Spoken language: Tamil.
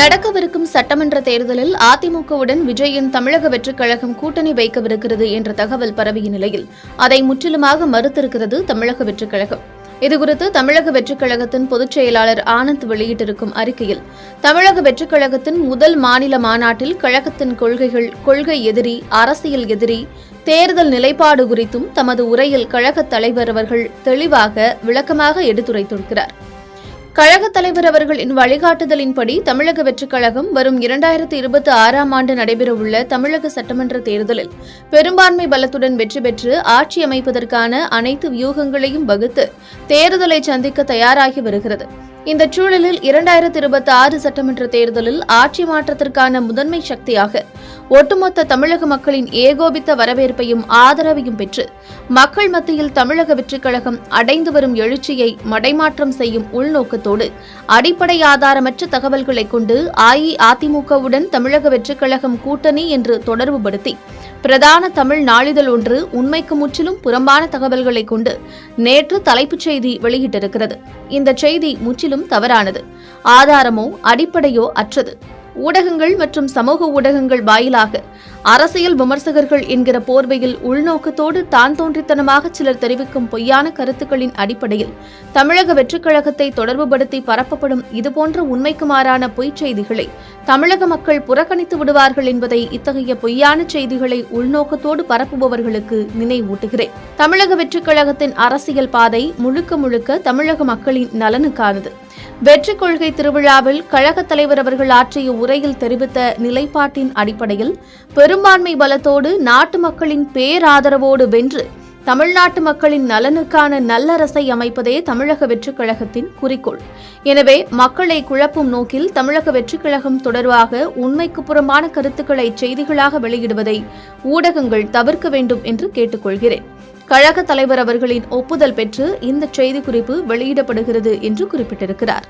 நடக்கவிருக்கும் சட்டமன்ற தேர்தலில் அதிமுகவுடன் விஜயின் தமிழக வெற்றிக் கழகம் கூட்டணி வைக்கவிருக்கிறது என்ற தகவல் பரவிய நிலையில் அதை முற்றிலுமாக மறுத்திருக்கிறது தமிழக வெற்றிக் கழகம். இதுகுறித்து தமிழக வெற்றிக் கழகத்தின் பொதுச் செயலாளர் ஆனந்த் வெளியிட்டிருக்கும் அறிக்கையில் தமிழக வெற்றிக் கழகத்தின் முதல் மாநில மாநாட்டில் கழகத்தின் கொள்கைகள் கொள்கை எதிரி அரசியல் எதிரி தேர்தல் நிலைப்பாடு குறித்தும் தமது உரையில் கழகத் தலைவர் அவர்கள் தெளிவாக விளக்கமாக எடுத்துரைத்திருக்கிறார். கழகத் தலைவர் அவர்களின் வழிகாட்டுதலின்படி தமிழக வெற்றிக் கழகம் வரும் இரண்டாயிரத்தி இருபத்தி ஆறாம் ஆண்டு நடைபெறவுள்ள தமிழக சட்டமன்ற தேர்தலில் பெரும்பான்மை பலத்துடன் வெற்றி பெற்று ஆட்சி அமைப்பதற்கான அனைத்து வியூகங்களையும் வகுத்து தேர்தலை சந்திக்க தயாராகி வருகிறது. இந்த சூழலில் இரண்டாயிரத்தி இருபத்தி ஆறு சட்டமன்ற தேர்தலில் ஆட்சி மாற்றத்திற்கான முதன்மை சக்தியாக ஒட்டுமொத்த தமிழக மக்களின் ஏகோபித்த வரவேற்பையும் ஆதரவையும் பெற்று மக்கள் மத்தியில் தமிழக வெற்றிக் கழகம் அடைந்து வரும் எழுச்சியை மடைமாற்றம் செய்யும் உள்நோக்கத்தோடு அடிப்படை ஆதாரமற்ற தகவல்களை கொண்டு அஇஅதிமுகவுடன் தமிழக வெற்றிக் கழகம் கூட்டணி என்று தொடர்புபடுத்தி பிரதான தமிழ் நாளிதழ் ஒன்று உண்மைக்கு முற்றிலும் புறம்பான தகவல்களை கொண்டு நேற்று தலைப்புச் செய்தி வெளியிட்டிருக்கிறது. இந்த செய்தி முற்றிலும் தவறானது. ஆதாரமோ அடிப்படையோ அற்றது. ஊடகங்கள் மற்றும் சமூக ஊடகங்கள் வாயிலாக அரசியல் விமர்சகர்கள் என்கிற போர்வையில் உள்நோக்கத்தோடு தான் தோன்றித்தனமாக சிலர் தெரிவிக்கும் பொய்யான கருத்துக்களின் அடிப்படையில் தமிழக வெற்றிக் கழகத்தை தொடர்புபடுத்தி பரப்பப்படும் இதுபோன்ற உண்மைக்கு மாறான பொய்ச் செய்திகளை தமிழக மக்கள் புறக்கணித்து விடுவார்கள் என்பதை இத்தகைய பொய்யான செய்திகளை உள்நோக்கத்தோடு பரப்புபவர்களுக்கு நினைவூட்டுகிறேன். தமிழக வெற்றிக் கழகத்தின் அரசியல் பாதை முழுக்க முழுக்க தமிழக மக்களின் நலனுக்கானது. வெற்றி கொள்கை திருவிழாவில் கழகத் தலைவர் அவர்கள் ஆற்றிய உரையில் தெரிவித்த நிலைப்பாட்டின் அடிப்படையில் பெரும்பான்மை பலத்தோடு நாட்டு மக்களின் பேராதரவோடு வென்று தமிழ்நாட்டு மக்களின் நலனுக்கான நல்லரசை அமைப்பதே தமிழக வெற்றிக் கழகத்தின் குறிக்கோள். எனவே மக்களை குழப்பும் நோக்கில் தமிழக வெற்றிக் கழகம் தொடர்பாக உண்மைக்கு புறம்பான கருத்துக்களை செய்திகளாக வெளியிடுவதை ஊடகங்கள் தவிர்க்க வேண்டும் என்று கேட்டுக்கொள்கிறேன். கழக தலைவர் அவர்களின் ஒப்புதல் பெற்று இந்த செய்திக்குறிப்பு வெளியிடப்படுகிறது என்று குறிப்பிட்டிருக்கிறார்.